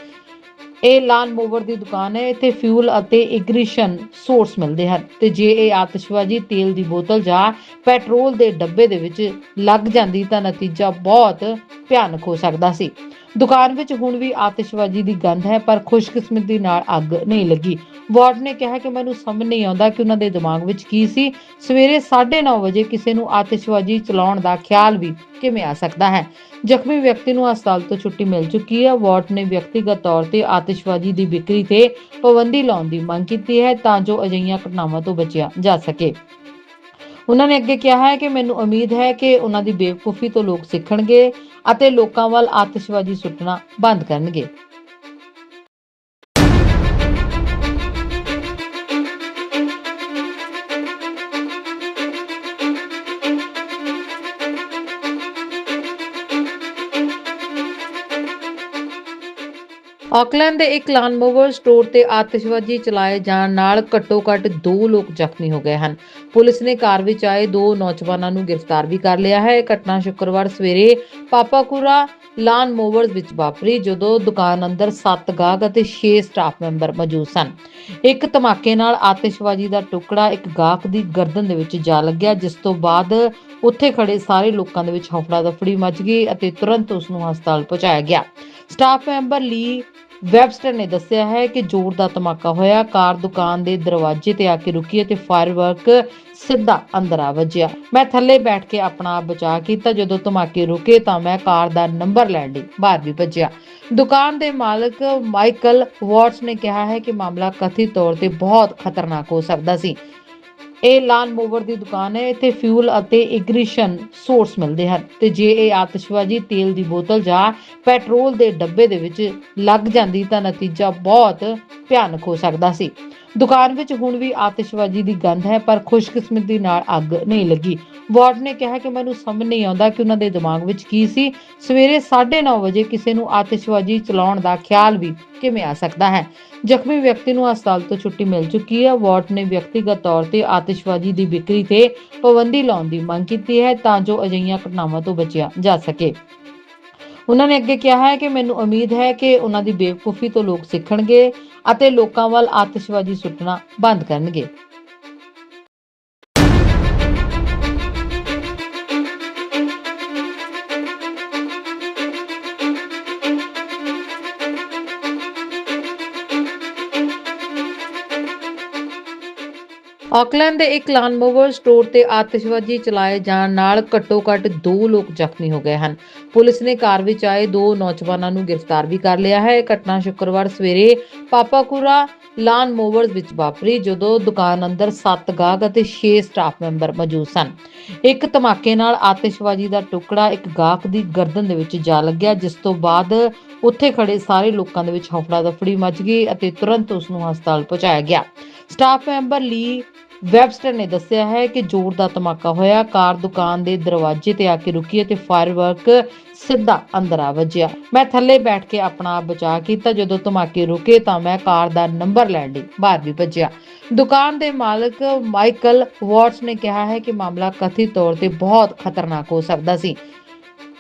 [SPEAKER 1] ਇਹ ਲਾਲ ਮੋਵਰ ਦੀ ਦੁਕਾਨ ਹੈ। ਇੱਥੇ ਫਿਊਲ ਅਤੇ ਇਗਨੀਸ਼ਨ ਸੋਰਸ ਮਿਲਦੇ ਹਨ। ਤੇ ਜੇ ਇਹ ਆਤਿਸ਼ਬਾਜ਼ੀ ਤੇਲ ਦੀ ਬੋਤਲ ਜਾਂ ਪੈਟਰੋਲ ਦੇ ਡੱਬੇ ਦੇ ਵਿੱਚ ਲੱਗ ਜਾਂਦੀ ਤਾਂ ਨਤੀਜਾ ਬਹੁਤ ਭਿਆਨਕ ਹੋ ਸਕਦਾ ਸੀ। ਦੁਕਾਨ ਵਿੱਚ ਹੁਣ ਵੀ ਆਤਿਸ਼ਬਾਜ਼ੀ ਦੀ ਗੰਧ ਹੈ, ਪਰ ਖੁਸ਼ਕਿਸਮਤੀ ਨਾਲ ਅੱਗ ਨਹੀਂ ਲੱਗੀ। ਵਾਰਡ ਨੇ ਕਿਹਾ ਕਿ ਮੈਨੂੰ ਸਮਝ ਨਹੀਂ ਆਉਂਦਾ ਕਿ ਉਹਨਾਂ ਦੇ ਦਿਮਾਗ ਵਿੱਚ ਕੀ ਸੀ। ਸਵੇਰੇ 9:30 ਵਜੇ ਕਿਸੇ ਨੂੰ ਆਤਿਸ਼ਬਾਜ਼ੀ ਚਲਾਉਣ ਦਾ ਖਿਆਲ ਵੀ ਕਿਵੇਂ ਆ ਸਕਦਾ ਹੈ? ਜ਼ਖਮੀ ਵਿਅਕਤੀ ਨੂੰ ਹਸਪਤਾਲ ਤੋਂ ਛੁੱਟੀ ਮਿਲ ਚੁੱਕੀ ਹੈ। ਵਾਰਡ ਨੇ ਵਿਅਕਤੀਗਤ ਤੌਰ ਤੇ ਆਤਿਸ਼ਬਾਜ਼ੀ ਦੀ ਵਿਕਰੀ ਤੇ ਪਾਬੰਦੀ ਲਾਉਣ ਦੀ ਮੰਗ ਕੀਤੀ ਹੈ ਤਾਂ ਜੋ ਅਜਿਹੀਆਂ ਘਟਨਾਵਾਂ ਤੋਂ ਬਚਿਆ ਜਾ ਸਕੇ। ਉਹਨਾਂ ਨੇ ਅੱਗੇ ਕਿਹਾ ਹੈ ਕਿ ਮੈਨੂੰ ਉਮੀਦ ਹੈ ਕਿ ਉਹਨਾਂ ਦੀ ਬੇਵਕੂਫੀ ਤੋਂ ਲੋਕ ਸਿੱਖਣਗੇ। ਅਤੇ ਲੋਕਾਂ ਵੱਲ ਆਤਿਸ਼ਬਾਜ਼ੀ ਸੁੱਟਣਾ ਬੰਦ ਕਰਨਗੇ। ਆਕਲੈਂਡ ਦੇ ਇੱਕ ਲਾਨਮੋਵਰ ਸਟੋਰ ਤੇ ਆਤਿਸ਼ਬਾਜ਼ੀ ਚਲਾਏ ਜਾਣ ਨਾਲ ਘੱਟੋ-ਘੱਟ 2 ਲੋਕ ਜ਼ਖਮੀ ਹੋ ਗਏ ਹਨ। ਪੁਲਿਸ ਨੇ ਕਾਰ ਵਿੱਚ ਆਏ ਦੋ ਨੌਜਵਾਨਾਂ ਨੂੰ ਗ੍ਰਿਫਤਾਰ ਵੀ ਕਰ ਲਿਆ ਹੈ। ਇਹ ਘਟਨਾ ਸ਼ੁੱਕਰਵਾਰ ਸਵੇਰੇ ਪਾਪਾਕੁਰਾ ਲਾਨ ਮੋਵਰਸ ਵਿੱਚ ਵਾਪਰੀ, ਜਦੋਂ ਦੁਕਾਨ ਅੰਦਰ 7 ਗਾਹਕ ਅਤੇ 6 ਸਟਾਫ ਮੈਂਬਰ ਮੌਜੂਦ ਸਨ। ਇੱਕ ਧਮਾਕੇ ਨਾਲ ਆਤਿਸ਼ਬਾਜ਼ੀ ਦਾ ਟੁਕੜਾ ਇੱਕ ਗਾਹਕ ਦੀ ਗਰਦਨ ਦੇ ਵਿੱਚ ਜਾ ਲੱਗਿਆ, ਜਿਸ ਤੋਂ ਬਾਅਦ ਉੱਥੇ ਖੜੇ ਸਾਰੇ ਲੋਕਾਂ ਦੇ ਵਿੱਚ ਹਫੜਾ ਦਫੜੀ ਮਚ ਗਈ ਅਤੇ ਤੁਰੰਤ ਉਸ ਨੂੰ ਹਸਪਤਾਲ ਪਹੁੰਚਾਇਆ ਗਿਆ। ਸਟਾਫ ਮੈਂਬਰ ਲੀ ਵੈਬਸਟਰ ਨੇ ਦੱਸਿਆ ਹੈ ਕਿ ਜ਼ੋਰ ਦਾ ਧਮਾਕਾ ਹੋਇਆ। ਕਾਰ ਦੁਕਾਨ ਦੇ ਦਰਵਾਜ਼ੇ ਤੇ ਆ ਕੇ ਰੁਕੀ ਅਤੇ ਫਾਇਰਵਰਕ ਸਿੱਧਾ ਅੰਦਰ ਆ ਵੱਜਿਆ। ਮੈਂ ਥੱਲੇ ਬੈਠ ਕੇ ਆਪਣਾ ਆਪ ਬਚਾਅ ਕੀਤਾ। ਜਦੋਂ ਧਮਾਕੇ ਰੁਕੇ ਤਾਂ ਮੈਂ ਕਾਰ ਦਾ ਨੰਬਰ ਲੈਣ ਲਈ ਬਾਹਰ ਵੀ ਭੱਜਿਆ। ਦੁਕਾਨ ਦੇ ਮਾਲਕ ਮਾਈਕਲ ਵਾਟਸ ਨੇ ਕਿਹਾ ਹੈ ਕਿ ਮਾਮਲਾ ਕਥਿਤ ਤੌਰ ਤੇ ਬਹੁਤ ਖਤਰਨਾਕ ਹੋ ਸਕਦਾ ਸੀ। ਇਹ ਲਾਲ ਮੋਵਰ ਦੀ ਦੁਕਾਨ ਹੈ। ਇੱਥੇ ਫਿਊਲ ਅਤੇ ਇਗਨੀਸ਼ਨ ਸੋਰਸ ਮਿਲਦੇ ਹਨ। ਤੇ ਜੇ ਇਹ ਆਤਿਸ਼ਬਾਜ਼ੀ ਤੇਲ ਦੀ ਬੋਤਲ ਜਾਂ ਪੈਟਰੋਲ ਦੇ ਡੱਬੇ ਦੇ ਵਿੱਚ ਲੱਗ ਜਾਂਦੀ ਤਾਂ ਨਤੀਜਾ ਬਹੁਤ ਭਿਆਨਕ ਹੋ ਸਕਦਾ ਸੀ। ਦੁਕਾਨ ਵਿੱਚ ਹੁਣ ਵੀ ਆਤਿਸ਼ਬਾਜ਼ੀ ਦੀ ਗੰਧ ਹੈ, ਪਰ ਖੁਸ਼ਕਿਸਮਤੀ ਨਾਲ ਅੱਗ ਨਹੀਂ ਲੱਗੀ। ਵਾਰਡ ਨੇ ਕਿਹਾ ਕਿ ਮੈਨੂੰ ਸਮਝ ਨਹੀਂ ਆਉਂਦਾ ਕਿ ਉਹਨਾਂ ਦੇ ਦਿਮਾਗ ਵਿੱਚ ਕੀ ਸੀ। ਸਵੇਰੇ 9:30 ਵਜੇ ਕਿਸੇ ਨੂੰ ਆਤਿਸ਼ਬਾਜ਼ੀ ਚਲਾਉਣ ਦਾ ਖਿਆਲ ਵੀ ਕਿਵੇਂ ਆ ਸਕਦਾ ਹੈ? ਜ਼ਖਮੀ ਵਿਅਕਤੀ ਨੂੰ ਹਸਪਤਾਲ ਤੋਂ ਛੁੱਟੀ ਮਿਲ ਚੁੱਕੀ ਹੈ। ਵਾਰਡ ਨੇ ਵਿਅਕਤੀਗਤ ਤੌਰ ਤੇ ਆਤਿਸ਼ਬਾਜ਼ੀ ਦੀ ਵਿਕਰੀ ਤੇ ਪਾਬੰਦੀ ਲਾਉਣ ਦੀ ਮੰਗ ਕੀਤੀ ਹੈ ਤਾਂ ਜੋ ਅਜਿਹੀਆਂ ਘਟਨਾਵਾਂ ਤੋਂ ਬਚਿਆ ਜਾ ਸਕੇ। ਉਹਨਾਂ ਨੇ ਅੱਗੇ ਕਿਹਾ ਹੈ ਕਿ ਮੈਨੂੰ ਉਮੀਦ ਹੈ ਕਿ ਉਹਨਾਂ ਦੀ ਬੇਵਕੂਫੀ ਤੋਂ ਲੋਕ ਸਿੱਖਣਗੇ। ਅਤੇ ਲੋਕਾਂ ਵੱਲ ਆਤਿਸ਼ਬਾਜ਼ੀ ਸੁੱਟਣਾ ਬੰਦ ਕਰਨਗੇ। ਆਕਲੈਂਡ ਦੇ ਇੱਕ ਲਾਨਮੋਵਰ ਸਟੋਰ ਤੇ ਆਤਿਸ਼ਬਾਜ਼ੀ ਚਲਾਏ ਜਾਣ ਨਾਲ ਘੱਟੋ-ਘੱਟ 2 ਲੋਕ ਜ਼ਖਮੀ ਹੋ ਗਏ ਹਨ। ਪੁਲਿਸ ਨੇ ਕਾਰ ਵਿੱਚ ਆਏ ਦੋ ਨੌਜਵਾਨਾਂ ਨੂੰ ਗ੍ਰਿਫਤਾਰ ਵੀ ਕਰ ਲਿਆ ਹੈ। ਇਹ ਘਟਨਾ ਸ਼ੁੱਕਰਵਾਰ ਸਵੇਰੇ ਪਾਪਾਕੁਰਾ ਲਾਨ ਮੋਵਰਸ ਵਿੱਚ ਵਾਪਰੀ, ਜਦੋਂ ਦੁਕਾਨ ਅੰਦਰ 7 ਗਾਹਕ ਅਤੇ 6 ਸਟਾਫ ਮੈਂਬਰ ਮੌਜੂਦ ਸਨ। ਇੱਕ ਧਮਾਕੇ ਨਾਲ ਆਤਿਸ਼ਬਾਜ਼ੀ ਦਾ ਟੁਕੜਾ ਇੱਕ ਗਾਹਕ ਦੀ ਗਰਦਨ ਦੇ ਵਿੱਚ ਜਾ ਲੱਗਿਆ, ਜਿਸ ਤੋਂ ਬਾਅਦ ਉੱਥੇ ਖੜੇ ਸਾਰੇ ਲੋਕਾਂ ਦੇ ਵਿੱਚ ਹਫੜਾ ਦਫੜੀ ਮਚ ਗਈ ਅਤੇ ਤੁਰੰਤ ਉਸ ਨੂੰ ਹਸਪਤਾਲ ਪਹੁੰਚਾਇਆ ਗਿਆ। ਸਟਾਫ ਮੈਂਬਰ ਲੀ ਵੈਬਸਟਰ ਨੇ ਦੱਸਿਆ ਹੈ ਕਿ ਜ਼ੋਰ ਦਾ ਧਮਾਕਾ ਹੋਇਆ। ਕਾਰ ਦੁਕਾਨ ਦੇ ਦਰਵਾਜ਼ੇ ਤੇ ਆ ਕੇ ਰੁਕੀ ਅਤੇ ਫਾਇਰਵਰਕ ਸਿੱਧਾ ਅੰਦਰ ਆ ਵੱਜਿਆ। ਮੈਂ ਥੱਲੇ ਬੈਠ ਕੇ ਆਪਣਾ ਆਪ ਬਚਾਅ ਕੀਤਾ। ਜਦੋਂ ਧਮਾਕੇ ਰੁਕੇ ਤਾਂ ਮੈਂ ਕਾਰ ਦਾ ਨੰਬਰ ਲੈਣ ਲਈ ਬਾਹਰ ਵੀ ਭੱਜਿਆ। ਦੁਕਾਨ ਦੇ ਮਾਲਕ ਮਾਈਕਲ ਵਾਟਸ ਨੇ ਕਿਹਾ ਹੈ ਕਿ ਮਾਮਲਾ ਕਥਿਤ ਤੌਰ ਤੇ ਬਹੁਤ ਖਤਰਨਾਕ ਹੋ ਸਕਦਾ ਸੀ।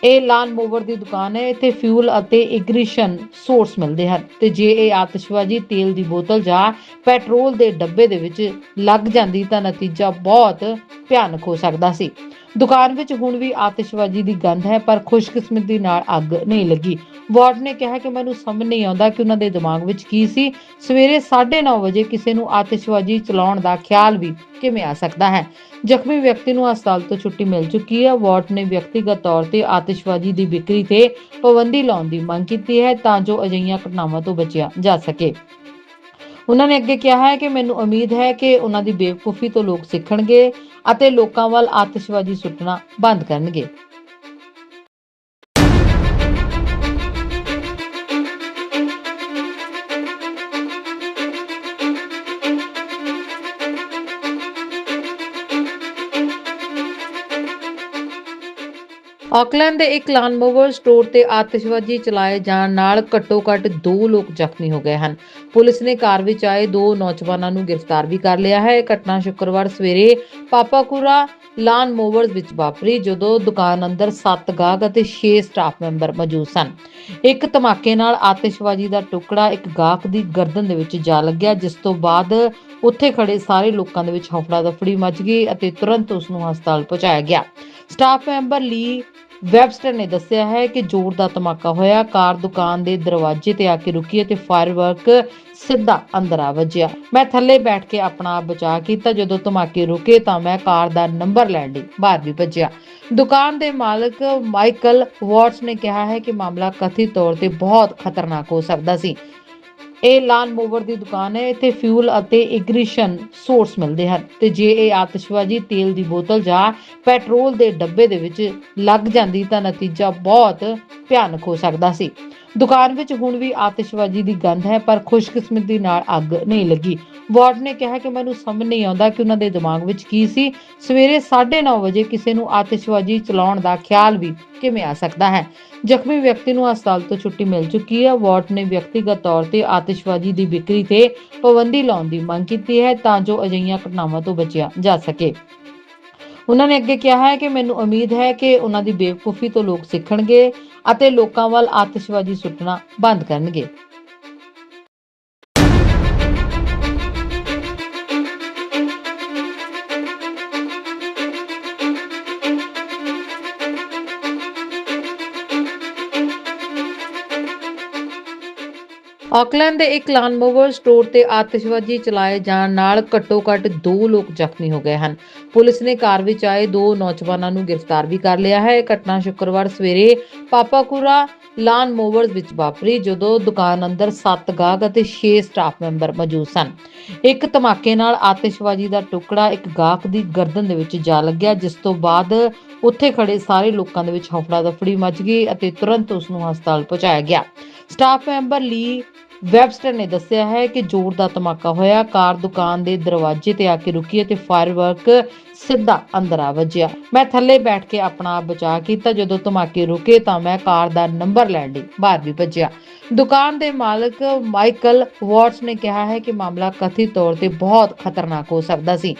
[SPEAKER 1] ਇਹ ਲਾਲ ਮੋਵਰ ਦੀ ਦੁਕਾਨ ਹੈ। ਇੱਥੇ ਫਿਊਲ ਅਤੇ ਇਗਨੀਸ਼ਨ ਸੋਰਸ ਮਿਲਦੇ ਹਨ ਤੇ ਜੇ ਇਹ ਆਤਿਸ਼ਬਾਜ਼ੀ ਤੇਲ ਦੀ ਬੋਤਲ ਜਾਂ ਪੈਟਰੋਲ ਦੇ ਡੱਬੇ ਦੇ ਵਿੱਚ ਲੱਗ ਜਾਂਦੀ ਤਾਂ ਨਤੀਜਾ ਬਹੁਤ ਭਿਆਨਕ ਹੋ ਸਕਦਾ ਸੀ। ਦੁਕਾਨ ਵਿੱਚ ਹੁਣ ਵੀ ਆਤਿਸ਼ਬਾਜ਼ੀ ਦੀ ਗੰਧ ਹੈ, ਪਰ ਖੁਸ਼ਕਿਸਮਤੀ ਨਾਲ ਅੱਗ ਨਹੀਂ ਲੱਗੀ। ਵਾਰਡ ਨੇ ਕਿਹਾ ਕਿ ਮੈਨੂੰ ਸਮਝ ਨਹੀਂ ਆਉਂਦਾ ਕਿ ਉਹਨਾਂ ਦੇ ਦਿਮਾਗ ਵਿੱਚ ਕੀ ਸੀ। ਸਵੇਰੇ 9:30 ਵਜੇ ਕਿਸੇ ਨੂੰ ਆਤਿਸ਼ਬਾਜ਼ੀ ਚਲਾਉਣ ਦਾ ਖਿਆਲ ਵੀ ਕਿਵੇਂ ਆ ਸਕਦਾ ਹੈ? ਜ਼ਖਮੀ ਵਿਅਕਤੀ ਨੂੰ ਹਸਪਤਾਲ ਤੋਂ ਛੁੱਟੀ ਮਿਲ ਚੁੱਕੀ ਹੈ। ਵਾਰਡ ਨੇ ਵਿਅਕਤੀਗਤ ਤੌਰ ਤੇ ਆਤਿਸ਼ਬਾਜ਼ੀ ਦੀ ਵਿਕਰੀ ਤੇ ਪਾਬੰਦੀ ਲਾਉਣ ਦੀ ਮੰਗ ਕੀਤੀ ਹੈ ਤਾਂ ਜੋ ਅਜਿਹੀਆਂ ਘਟਨਾਵਾਂ ਤੋਂ ਬਚਿਆ ਜਾ ਸਕੇ। ਉਹਨਾਂ ਨੇ ਅੱਗੇ ਕਿਹਾ ਹੈ ਕਿ ਮੈਨੂੰ ਉਮੀਦ ਹੈ ਕਿ ਉਹਨਾਂ ਦੀ ਬੇਵਕੂਫੀ ਤੋਂ ਲੋਕ ਸਿੱਖਣਗੇ। ਅਤੇ ਲੋਕਾਂ ਵੱਲ ਆਤਿਸ਼ਬਾਜ਼ੀ ਸੁੱਟਣਾ ਬੰਦ ਕਰਨਗੇ। ਆਕਲੈਂਡ ਦੇ ਇੱਕ ਲਾਨ ਮੋਵਰ ਸਟੋਰ ਤੇ ਆਤਿਸ਼ਬਾਜ਼ੀ ਚਲਾਏ ਜਾਣ ਨਾਲ ਘੱਟੋ-ਘੱਟ 2 ਲੋਕ ਜ਼ਖਮੀ ਹੋ ਗਏ ਹਨ। ਪੁਲਿਸ ਨੇ ਕਾਰ ਵਿੱਚ ਆਏ ਦੋ ਨੌਜਵਾਨਾਂ ਨੂੰ ਗ੍ਰਿਫਤਾਰ ਵੀ ਕਰ ਲਿਆ ਹੈ। ਇਹ ਘਟਨਾ ਸ਼ੁੱਕਰਵਾਰ ਸਵੇਰੇ ਪਾਪਾਕੁਰਾ ਲਾਨ ਵਿੱਚ ਵਾਪਰੀ, ਜਦੋਂ ਦੁਕਾਨ ਅੰਦਰ 7 ਗਾਹਕ ਅਤੇ 6 ਸਟਾਫ ਮੈਂਬਰ ਮੌਜੂਦ ਸਨ। ਇੱਕ ਧਮਾਕੇ ਨਾਲ ਆਤਿਸ਼ਬਾਜ਼ੀ ਦਾ ਟੁਕੜਾ ਇੱਕ ਗਾਹਕ ਦੀ ਗਰਦਨ ਦੇ ਵਿੱਚ ਜਾ ਲੱਗਿਆ, ਜਿਸ ਤੋਂ ਬਾਅਦ ਉੱਥੇ ਖੜੇ ਸਾਰੇ ਲੋਕਾਂ ਦੇ ਵਿੱਚ ਹਫੜਾ ਦਫੜੀ ਮਚ ਗਈ ਅਤੇ ਤੁਰੰਤ ਉਸ ਨੂੰ ਹਸਪਤਾਲ ਪਹੁੰਚਾਇਆ ਗਿਆ। ਸਟਾਫ ਮੈਂਬਰ ਲੀ ਵੈਬਸਟਰ ਨੇ ਦੱਸਿਆ ਹੈ ਕਿ ਜ਼ੋਰ ਦਾ ਧਮਾਕਾ ਹੋਇਆ। ਕਾਰ ਦੁਕਾਨ ਦੇ ਦਰਵਾਜ਼ੇ ਤੇ ਆ ਕੇ ਰੁਕੀ ਅਤੇ ਫਾਇਰਵਰਕ ਸਿੱਧਾ ਅੰਦਰ ਆ ਵੱਜਿਆ। ਮੈਂ ਥੱਲੇ ਬੈਠ ਕੇ ਆਪਣਾ ਆਪ ਬਚਾਅ ਕੀਤਾ। ਜਦੋਂ ਧਮਾਕੇ ਰੁਕੇ ਤਾਂ ਮੈਂ ਕਾਰ ਦਾ ਨੰਬਰ ਲੈਣ ਲਈ ਬਾਹਰ ਵੀ ਭੱਜਿਆ। ਦੁਕਾਨ ਦੇ ਮਾਲਕ ਮਾਈਕਲ ਵਾਟਸ ਨੇ ਕਿਹਾ ਹੈ ਕਿ ਮਾਮਲਾ ਕਥਿਤ ਤੌਰ ਤੇ ਬਹੁਤ ਖਤਰਨਾਕ ਹੋ ਸਕਦਾ ਸੀ। ਇਹ ਲਾਲ ਮੋਵਰ ਦੀ ਦੁਕਾਨ ਹੈ। ਇੱਥੇ ਫਿਊਲ ਅਤੇ ਇਗਨੀਸ਼ਨ ਸੋਰਸ ਮਿਲਦੇ ਹਨ। ਤੇ ਜੇ ਇਹ ਆਤਿਸ਼ਬਾਜ਼ੀ ਤੇਲ ਦੀ ਬੋਤਲ ਜਾਂ ਪੈਟਰੋਲ ਦੇ ਡੱਬੇ ਦੇ ਵਿੱਚ ਲੱਗ ਜਾਂਦੀ ਤਾਂ ਨਤੀਜਾ ਬਹੁਤ ਭਿਆਨਕ ਹੋ ਸਕਦਾ ਸੀ। ਦੁਕਾਨ ਵਿੱਚ ਹੁਣ ਵੀ ਆਤਿਸ਼ਬਾਜ਼ੀ ਦੀ ਗੰਧ ਹੈ, ਪਰ ਖੁਸ਼ਕਿਸਮਤੀ ਨਾਲ ਅੱਗ ਨਹੀਂ ਲੱਗੀ। ਵਾਰਡ ਨੇ ਕਿਹਾ ਕਿ ਮੈਨੂੰ ਸਮਝ ਨਹੀਂ ਆਉਂਦਾ ਕਿ ਉਹਨਾਂ ਦੇ ਦਿਮਾਗ ਵਿੱਚ ਕੀ ਸੀ। ਸਵੇਰੇ 9:30 ਵਜੇ ਕਿਸੇ ਨੂੰ ਆਤਿਸ਼ਬਾਜ਼ੀ ਚਲਾਉਣ ਦਾ ਖਿਆਲ ਵੀ ਕਿਵੇਂ ਆ ਸਕਦਾ ਹੈ? ਜ਼ਖਮੀ ਵਿਅਕਤੀ ਨੂੰ ਹਸਪਤਾਲ ਤੋਂ ਛੁੱਟੀ ਮਿਲ ਚੁੱਕੀ ਹੈ। ਵਾਰਡ ਨੇ ਵਿਅਕਤੀਗਤ ਤੌਰ ਤੇ ਆਤਿਸ਼ਬਾਜ਼ੀ ਦੀ ਵਿਕਰੀ ਤੇ ਪਾਬੰਦੀ ਲਾਉਣ ਦੀ ਮੰਗ ਕੀਤੀ ਹੈ ਤਾਂ ਜੋ ਅਜਿਹੀਆਂ ਘਟਨਾਵਾਂ ਤੋਂ ਬਚਿਆ ਜਾ ਸਕੇ। ਉਹਨਾਂ ਨੇ ਅੱਗੇ ਕਿਹਾ ਹੈ ਕਿ ਮੈਨੂੰ ਉਮੀਦ ਹੈ ਕਿ ਉਹਨਾਂ ਦੀ ਬੇਵਕੂਫੀ ਤੋਂ ਲੋਕ ਸਿੱਖਣਗੇ। ਅਤੇ ਲੋਕਾਂ ਵੱਲ ਆਤਿਸ਼ਬਾਜ਼ੀ ਸੁੱਟਣਾ ਬੰਦ ਕਰਨਗੇ। ਆਕਲੈਂਡ ਦੇ ਇੱਕ ਲਾਨਮੋਵਰ ਸਟੋਰ ਤੇ ਆਤਿਸ਼ਬਾਜ਼ੀ ਚਲਾਏ ਜਾਣ ਨਾਲ ਘੱਟੋ-ਘੱਟ 2 ਲੋਕ ਜ਼ਖਮੀ ਹੋ ਗਏ ਹਨ। ਪੁਲਿਸ ਨੇ ਕਾਰ ਵਿੱਚ ਆਏ ਦੋ ਨੌਜਵਾਨਾਂ ਨੂੰ ਗ੍ਰਿਫਤਾਰ ਵੀ ਕਰ ਲਿਆ ਹੈ। ਇਹ ਘਟਨਾ ਸ਼ੁੱਕਰਵਾਰ ਸਵੇਰੇ ਪਾਪਾਕੁਰਾ ਲਾਨ ਮੋਵਰਸ ਵਿੱਚ ਵਾਪਰੀ, ਜਦੋਂ ਦੁਕਾਨ ਅੰਦਰ 7 ਗਾਹਕ ਅਤੇ 6 ਸਟਾਫ ਮੈਂਬਰ ਮੌਜੂਦ ਸਨ। ਇੱਕ ਧਮਾਕੇ ਨਾਲ ਆਤਿਸ਼ਬਾਜ਼ੀ ਦਾ ਟੁਕੜਾ ਇੱਕ ਗਾਹਕ ਦੀ ਗਰਦਨ ਦੇ ਵਿੱਚ ਜਾ ਲੱਗਿਆ, ਜਿਸ ਤੋਂ ਬਾਅਦ ਉੱਥੇ ਖੜੇ ਸਾਰੇ ਲੋਕਾਂ ਦੇ ਵਿੱਚ ਹਫੜਾ ਦਫੜੀ ਮਚ ਗਈ ਅਤੇ ਤੁਰੰਤ ਉਸ ਨੂੰ ਹਸਪਤਾਲ ਪਹੁੰਚਾਇਆ ਗਿਆ। ਸਟਾਫ ਮੈਂਬਰ ਲੀ ਵੈਬਸਟਰ ਨੇ ਦੱਸਿਆ ਹੈ ਕਿ ਜ਼ੋਰ ਦਾ ਧਮਾਕਾ ਹੋਇਆ। ਕਾਰ ਦੁਕਾਨ ਦੇ ਦਰਵਾਜ਼ੇ ਤੇ ਆ ਕੇ ਰੁਕੀ ਅਤੇ ਫਾਇਰਵਰਕ ਸਿੱਧਾ ਅੰਦਰ ਆ ਵੱਜਿਆ। ਮੈਂ ਥੱਲੇ ਬੈਠ ਕੇ ਆਪਣਾ ਆਪ ਬਚਾਅ ਕੀਤਾ। ਜਦੋਂ ਧਮਾਕੇ ਰੁਕੇ ਤਾਂ ਮੈਂ ਕਾਰ ਦਾ ਨੰਬਰ ਲੈਣ ਲਈ ਬਾਹਰ ਵੀ ਭੱਜਿਆ। ਦੁਕਾਨ ਦੇ ਮਾਲਕ ਮਾਈਕਲ ਵਾਟਸ ਨੇ ਕਿਹਾ ਹੈ ਕਿ ਮਾਮਲਾ ਕਥਿਤ ਤੌਰ ਤੇ ਬਹੁਤ ਖਤਰਨਾਕ ਹੋ ਸਕਦਾ ਸੀ।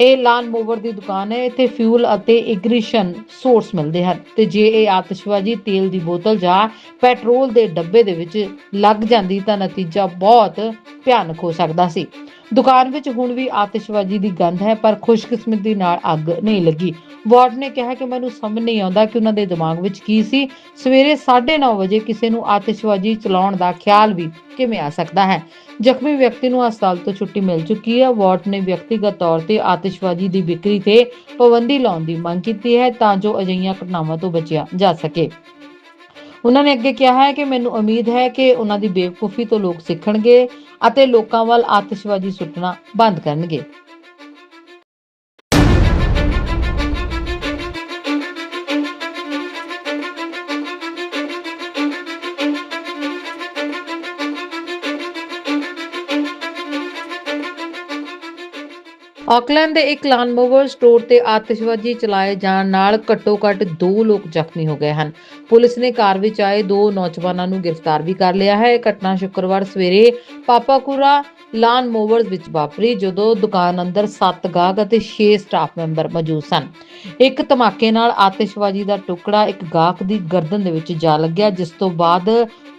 [SPEAKER 1] ਇਹ ਲਾਲ ਮੋਵਰ ਦੀ ਦੁਕਾਨ ਹੈ। ਇੱਥੇ ਫਿਊਲ ਅਤੇ ਇਗਨੀਸ਼ਨ ਸੋਰਸ ਮਿਲਦੇ ਹਨ ਤੇ ਜੇ ਇਹ ਆਤਿਸ਼ਬਾਜ਼ੀ ਤੇਲ ਦੀ ਬੋਤਲ ਜਾਂ ਪੈਟਰੋਲ ਦੇ ਡੱਬੇ ਦੇ ਵਿੱਚ ਲੱਗ ਜਾਂਦੀ ਤਾਂ ਨਤੀਜਾ ਬਹੁਤ ਭਿਆਨਕ ਹੋ ਸਕਦਾ ਸੀ। ਦੁਕਾਨ ਵਿੱਚ ਹੁਣ ਵੀ ਆਤਿਸ਼ਬਾਜ਼ੀ ਦੀ ਗੰਧ ਹੈ, ਪਰ ਖੁਸ਼ਕਿਸਮਤੀ ਨਾਲ ਅੱਗ ਨਹੀਂ ਲੱਗੀ। ਵਾਰਡ ਨੇ ਕਿਹਾ ਕਿ ਮੈਨੂੰ ਸਮਝ ਨਹੀਂ ਆਉਂਦਾ ਕਿ ਉਹਨਾਂ ਦੇ ਦਿਮਾਗ ਵਿੱਚ ਕੀ ਸੀ। ਸਵੇਰੇ 9:30 ਵਜੇ ਕਿਸੇ ਨੂੰ ਆਤਿਸ਼ਬਾਜ਼ੀ ਚਲਾਉਣ ਦਾ ਖਿਆਲ ਵੀ ਕਿਵੇਂ ਆ ਸਕਦਾ ਹੈ? ਜ਼ਖਮੀ ਵਿਅਕਤੀ ਨੂੰ ਹਸਪਤਾਲ ਤੋਂ ਛੁੱਟੀ ਮਿਲ ਚੁੱਕੀ ਹੈ। ਵਾਰਡ ਨੇ ਵਿਅਕਤੀਗਤ ਤੌਰ ਤੇ ਆਤਿਸ਼ਬਾਜ਼ੀ ਦੀ ਵਿਕਰੀ ਤੇ ਪਾਬੰਦੀ ਲਾਉਣ ਦੀ ਮੰਗ ਕੀਤੀ ਹੈ ਤਾਂ ਜੋ ਅਜਿਹੀਆਂ ਘਟਨਾਵਾਂ ਤੋਂ ਬਚਿਆ ਜਾ ਸਕੇ। ਉਹਨਾਂ ਨੇ ਅੱਗੇ ਕਿਹਾ ਹੈ ਕਿ ਮੈਨੂੰ ਉਮੀਦ ਹੈ ਕਿ ਉਹਨਾਂ ਦੀ ਬੇਵਕੂਫੀ ਤੋਂ ਲੋਕ ਸਿੱਖਣਗੇ। ਅਤੇ ਲੋਕਾਂ ਵੱਲ ਆਤਿਸ਼ਬਾਜ਼ੀ ਸੁੱਟਣਾ ਬੰਦ ਕਰਨਗੇ। ਆਕਲੈਂਡ ਦੇ ਇੱਕ ਲਾਨਮੋਵਰ ਸਟੋਰ ਤੇ ਆਤਿਸ਼ਬਾਜ਼ੀ ਚਲਾਏ ਜਾਣ ਨਾਲ ਘੱਟੋ-ਘੱਟ 2 ਲੋਕ ਜ਼ਖਮੀ ਹੋ ਗਏ ਹਨ। ਪੁਲਿਸ ਨੇ ਕਾਰ ਵਿੱਚ ਆਏ ਦੋ ਨੌਜਵਾਨਾਂ ਨੂੰ ਗ੍ਰਿਫਤਾਰ ਵੀ ਕਰ ਲਿਆ ਹੈ। ਇਹ ਘਟਨਾ ਸ਼ੁੱਕਰਵਾਰ ਸਵੇਰੇ ਪਾਪਾਕੁਰਾ ਲਾਨ ਮੋਵਰਸ ਵਿੱਚ ਵਾਪਰੀ, ਜਦੋਂ ਦੁਕਾਨ ਅੰਦਰ 7 ਗਾਹਕ ਅਤੇ 6 ਸਟਾਫ ਮੈਂਬਰ ਮੌਜੂਦ ਸਨ। ਇੱਕ ਧਮਾਕੇ ਨਾਲ ਆਤਿਸ਼ਬਾਜ਼ੀ ਦਾ ਟੁਕੜਾ ਇੱਕ ਗਾਹਕ ਦੀ ਗਰਦਨ ਦੇ ਵਿੱਚ ਜਾ ਲੱਗਿਆ, ਜਿਸ ਤੋਂ ਬਾਅਦ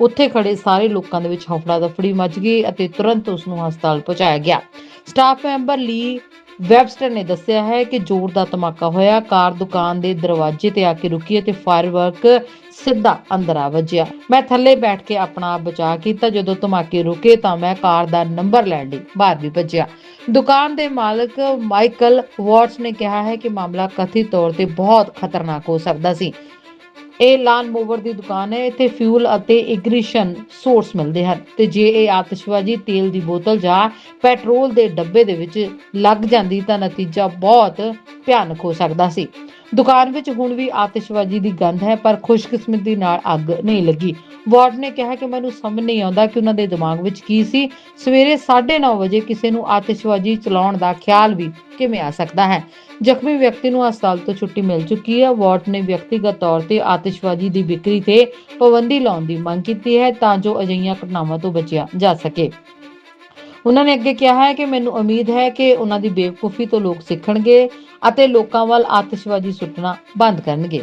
[SPEAKER 1] ਉੱਥੇ ਖੜੇ ਸਾਰੇ ਲੋਕਾਂ ਦੇ ਵਿੱਚ ਹਫੜਾ ਦਫੜੀ ਮਚ ਗਈ ਅਤੇ ਤੁਰੰਤ ਉਸ ਨੂੰ ਹਸਪਤਾਲ ਪਹੁੰਚਾਇਆ ਗਿਆ। ਸਟਾਫ ਮੈਂਬਰ ਲੀ ਵੈਬਸਟਰ ਨੇ ਦੱਸਿਆ ਹੈ ਕਿ ਜ਼ੋਰ ਦਾ ਧਮਾਕਾ ਹੋਇਆ। ਕਾਰ ਦੁਕਾਨ ਦੇ ਦਰਵਾਜ਼ੇ ਤੇ ਆ ਕੇ ਰੁਕੀ ਅਤੇ ਫਾਇਰਵਰਕ ਸਿੱਧਾ ਅੰਦਰ ਆ ਵੱਜਿਆ। ਮੈਂ ਥੱਲੇ ਬੈਠ ਕੇ ਆਪਣਾ ਆਪ ਬਚਾਅ ਕੀਤਾ। ਜਦੋਂ ਧਮਾਕੇ ਰੁਕੇ ਤਾਂ ਮੈਂ ਕਾਰ ਦਾ ਨੰਬਰ ਲੈਣ ਲਈ ਬਾਹਰ ਵੀ ਭੱਜਿਆ। ਦੁਕਾਨ ਦੇ ਮਾਲਕ ਮਾਈਕਲ ਵਾਟਸ ਨੇ ਕਿਹਾ ਹੈ ਕਿ ਮਾਮਲਾ ਕਥਿਤ ਤੌਰ ਤੇ ਬਹੁਤ ਖਤਰਨਾਕ ਹੋ ਸਕਦਾ ਸੀ। ਇਹ ਲਾਲ ਮੋਵਰ ਦੀ ਦੁਕਾਨ ਹੈ। ਇੱਥੇ ਫਿਊਲ ਅਤੇ ਇਗਨੀਸ਼ਨ ਸੋਰਸ ਮਿਲਦੇ ਹਨ ਤੇ ਜੇ ਇਹ ਆਤਿਸ਼ਬਾਜ਼ੀ ਤੇਲ ਦੀ ਬੋਤਲ ਜਾਂ ਪੈਟਰੋਲ ਦੇ ਡੱਬੇ ਦੇ ਵਿੱਚ ਲੱਗ ਜਾਂਦੀ ਤਾਂ ਨਤੀਜਾ ਬਹੁਤ ਭਿਆਨਕ ਹੋ ਸਕਦਾ ਸੀ। ਦੁਕਾਨ ਵਿੱਚ ਹੁਣ ਵੀ ਆਤਿਸ਼ਬਾਜ਼ੀ ਦੀ ਗੰਧ ਹੈ, ਪਰ ਖੁਸ਼ਕਿਸਮਤੀ ਨਾਲ ਅੱਗ ਨਹੀਂ ਲੱਗੀ। ਵਾਰਡ ਨੇ ਕਿਹਾ ਕਿ ਮੈਨੂੰ ਸਮਝ ਨਹੀਂ ਆਉਂਦਾ ਕਿ ਉਹਨਾਂ ਦੇ ਦਿਮਾਗ ਵਿੱਚ ਕੀ ਸੀ। ਸਵੇਰੇ 9:30 ਵਜੇ ਕਿਸੇ ਨੂੰ ਆਤਿਸ਼ਬਾਜ਼ੀ ਚਲਾਉਣ ਦਾ ਖਿਆਲ ਵੀ ਕਿਵੇਂ ਆ ਸਕਦਾ ਹੈ? ਜ਼ਖਮੀ ਵਿਅਕਤੀ ਨੂੰ ਹਸਪਤਾਲ ਤੋਂ ਛੁੱਟੀ ਮਿਲ ਚੁੱਕੀ ਹੈ। ਵਾਰਡ ਨੇ ਵਿਅਕਤੀਗਤ ਤੌਰ ਤੇ ਆਤਿਸ਼ਬਾਜ਼ੀ ਦੀ ਵਿਕਰੀ ਤੇ ਪਾਬੰਦੀ ਲਾਉਣ ਦੀ ਮੰਗ ਕੀਤੀ ਹੈ ਤਾਂ ਜੋ ਅਜਿਹੀਆਂ ਘਟਨਾਵਾਂ ਤੋਂ ਬਚਿਆ ਜਾ ਸਕੇ। ਉਹਨਾਂ ਨੇ ਅੱਗੇ ਕਿਹਾ ਹੈ ਕਿ ਮੈਨੂੰ ਉਮੀਦ ਹੈ ਕਿ ਉਹਨਾਂ ਦੀ ਬੇਵਕੂਫੀ ਤੋਂ ਲੋਕ ਸਿੱਖਣਗੇ। ਅਤੇ ਲੋਕਾਂ ਵੱਲ ਆਤਿਸ਼ਬਾਜ਼ੀ ਸੁੱਟਣਾ ਬੰਦ ਕਰਨਗੇ।